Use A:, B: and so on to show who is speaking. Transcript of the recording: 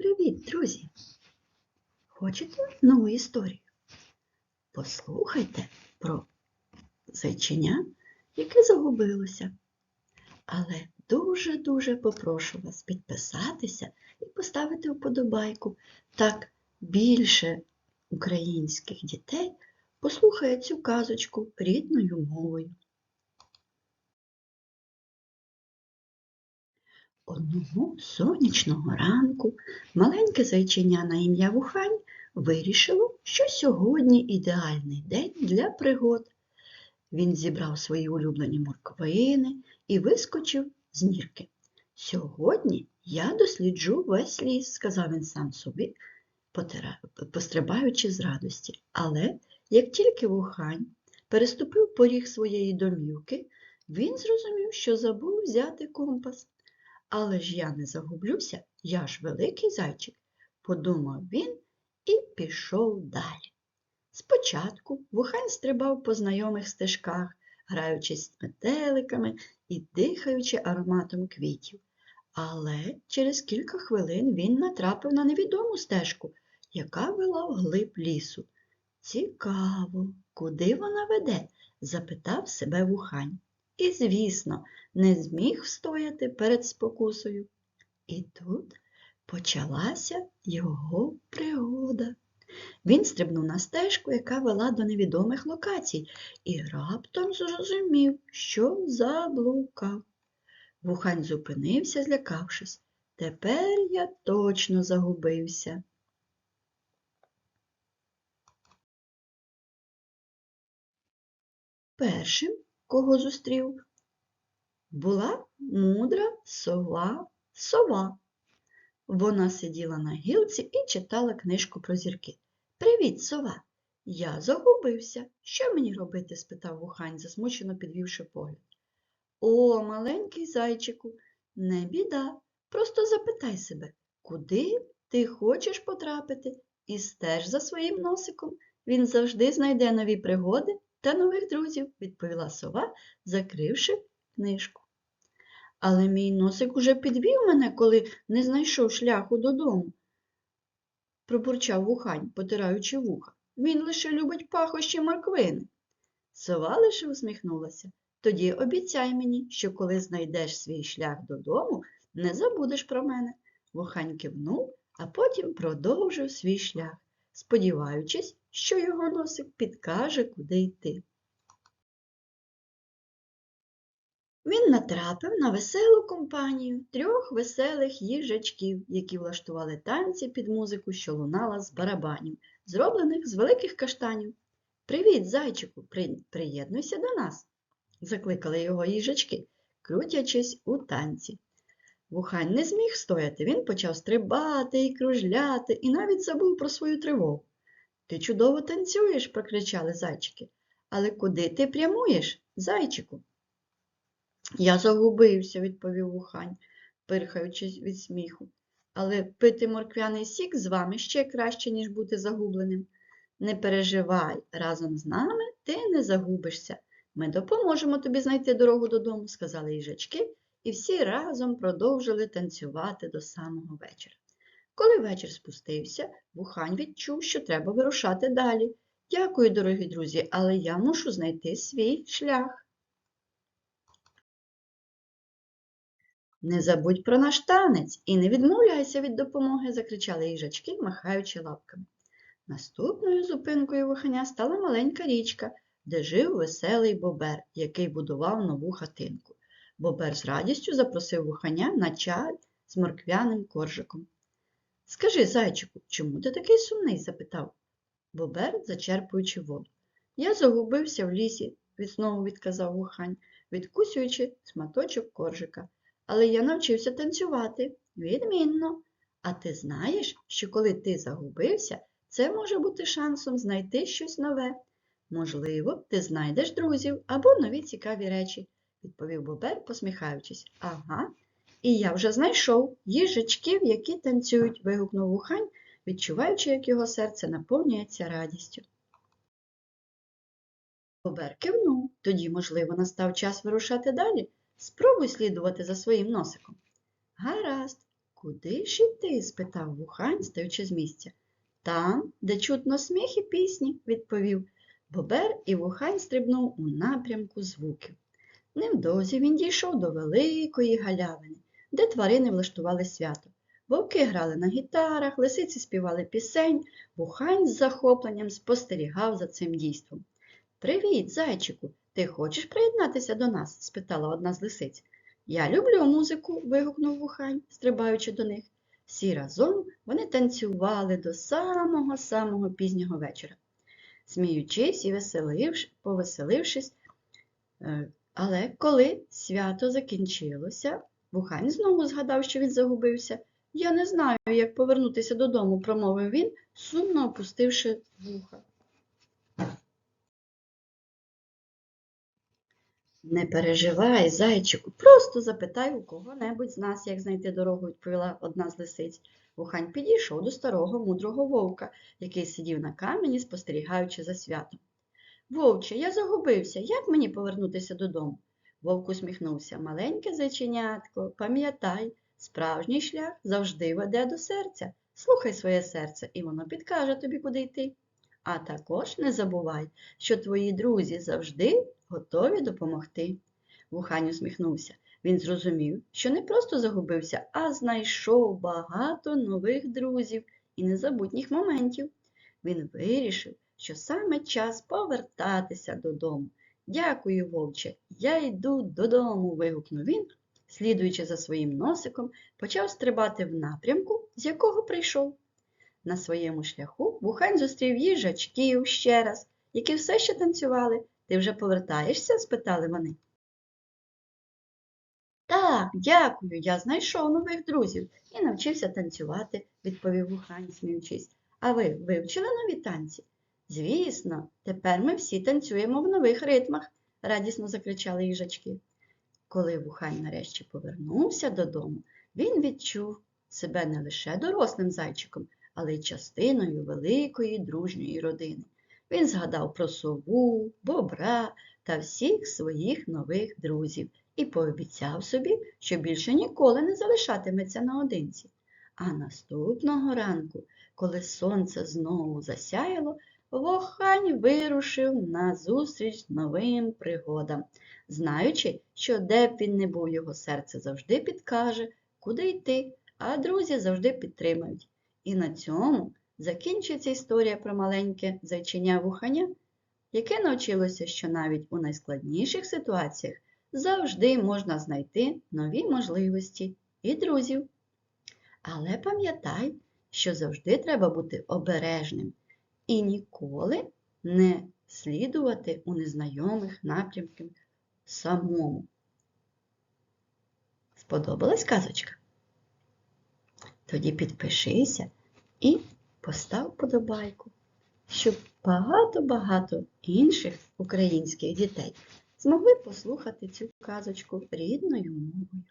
A: Привіт, друзі! Хочете нову історію? Послухайте про зайченя, яке загубилося. Але дуже-дуже попрошу вас підписатися і поставити вподобайку. Так більше українських дітей послухає цю казочку рідною мовою. Одного сонячного ранку маленьке зайчиня на ім'я Вухань вирішило, що сьогодні ідеальний день для пригод. Він зібрав свої улюблені морквини і вискочив з нірки. Сьогодні я досліджу весь ліс, сказав він сам собі, пострибаючи з радості. Але як тільки Вухань переступив поріг своєї домівки, він зрозумів, що забув взяти компас. Але ж я не загублюся, я ж великий зайчик, подумав він і пішов далі. Спочатку вухань стрибав по знайомих стежках, граючись з метеликами і дихаючи ароматом квітів. Але через кілька хвилин він натрапив на невідому стежку, яка вела вглиб лісу. Цікаво, куди вона веде? запитав себе вухань. І, звісно, не зміг встояти перед спокусою. І тут почалася його пригода. Він стрибнув на стежку, яка вела до невідомих локацій, і раптом зрозумів, що заблукав. Вухань зупинився, злякавшись. Тепер я точно загубився. Першим, кого зустрів, була мудра сова сова. Вона сиділа на гілці і читала книжку про зірки. Привіт, сова! Я загубився. Що мені робити? спитав вухань, засмучено підвівши погляд. О, маленький зайчику, не біда. Просто запитай себе, куди ти хочеш потрапити, і стеж за своїм носиком. Він завжди знайде нові пригоди та нових друзів, відповіла сова, закривши книжку. Але мій носик уже підвів мене, коли не знайшов шляху додому, пробурчав вухань, потираючи вуха. Він лише любить пахощі морквини. Сова лише усміхнулася. Тоді обіцяй мені, що коли знайдеш свій шлях додому, не забудеш про мене. Вухань кивнув, а потім продовжив свій шлях, сподіваючись, що його носик підкаже, куди йти. Він натрапив на веселу компанію трьох веселих їжачків, які влаштували танці під музику, що лунала з барабанів, зроблених з великих каштанів. Привіт, зайчику, при... приєднуйся до нас, закликали його їжачки, крутячись у танці. Вухань не зміг стояти, він почав стрибати і кружляти, і навіть забув про свою тривогу. Ти чудово танцюєш, прокричали зайчики. Але куди ти прямуєш, зайчику? Я загубився, відповів вухань, пирхаючись від сміху. Але пити морквяний сік з вами ще краще, ніж бути загубленим. Не переживай, разом з нами ти не загубишся. Ми допоможемо тобі знайти дорогу додому, сказали їжачки, і всі разом продовжили танцювати до самого вечора. Коли вечір спустився, вухань відчув, що треба вирушати далі. Дякую, дорогі друзі, але я мушу знайти свій шлях. Не забудь про наш танець і не відмовляйся від допомоги, закричали їжачки, махаючи лапками. Наступною зупинкою вуханя стала маленька річка, де жив веселий бобер, який будував нову хатинку. Бобер з радістю запросив вуханя на чай з морквяним коржиком. Скажи, зайчику, чому ти такий сумний? запитав Бобер, зачерпуючи воду. Я загубився в лісі, знову відказав вухань, відкусюючи сматочок коржика. Але я навчився танцювати. Відмінно. А ти знаєш, що коли ти загубився, це може бути шансом знайти щось нове. Можливо, ти знайдеш друзів або нові цікаві речі, відповів Бобер, посміхаючись. Ага. І я вже знайшов їжачків, які танцюють, вигукнув вухань, відчуваючи, як його серце наповнюється радістю. Бобер кивнув, тоді, можливо, настав час вирушати далі. Спробуй слідувати за своїм носиком. Гаразд, Куди ж іти? спитав вухань, стаючи з місця. Там, де чутно сміх і пісні, відповів Бобер і вухань стрибнув у напрямку звуків. Невдовзі він дійшов до великої галявини, де тварини влаштували свято. Вовки грали на гітарах, лисиці співали пісень, вухань з захопленням спостерігав за цим дійством. Привіт, зайчику, ти хочеш приєднатися до нас? спитала одна з лисиць. Я люблю музику, вигукнув вухань, стрибаючи до них. Всі разом вони танцювали до самого самого пізнього вечора, сміючись і веселивш, повеселившись. Але коли свято закінчилося, вухань знову згадав, що він загубився. Я не знаю, як повернутися додому, промовив він, сумно опустивши вуха. Не переживай, зайчику, просто запитай у кого-небудь з нас, як знайти дорогу, відповіла одна з лисиць. Вухань підійшов до старого мудрого вовка, який сидів на камені, спостерігаючи за святом. Вовче, я загубився. Як мені повернутися додому? Вовк усміхнувся. Маленьке зайченятко, пам'ятай, справжній шлях завжди веде до серця. Слухай своє серце, і воно підкаже тобі, куди йти. А також не забувай, що твої друзі завжди готові допомогти. Вухань усміхнувся. Він зрозумів, що не просто загубився, а знайшов багато нових друзів і незабутніх моментів. Він вирішив, що саме час повертатися додому. Дякую, вовче, я йду додому. вигукнув він, слідуючи за своїм носиком, почав стрибати в напрямку, з якого прийшов. На своєму шляху вухань зустрів їжачків ще раз, які все ще танцювали. Ти вже повертаєшся? спитали вони. Так, дякую, я знайшов нових друзів і навчився танцювати, відповів вухань, сміючись. А ви вивчили нові танці? Звісно, тепер ми всі танцюємо в нових ритмах, радісно закричали їжачки. Коли вухань нарешті повернувся додому, він відчув себе не лише дорослим зайчиком, але й частиною великої дружньої родини. Він згадав про сову, бобра та всіх своїх нових друзів і пообіцяв собі, що більше ніколи не залишатиметься наодинці. А наступного ранку, коли сонце знову засяяло, Вохань вирушив на зустріч новим пригодам, знаючи, що де б він не був, його серце завжди підкаже, куди йти, а друзі завжди підтримають. І на цьому закінчується історія про маленьке зайчиня вуханя, яке навчилося, що навіть у найскладніших ситуаціях завжди можна знайти нові можливості і друзів. Але пам'ятай, що завжди треба бути обережним і ніколи не слідувати у незнайомих напрямках самому. Сподобалась казочка? Тоді підпишися і постав подобайку, щоб багато-багато інших українських дітей змогли послухати цю казочку рідною мовою.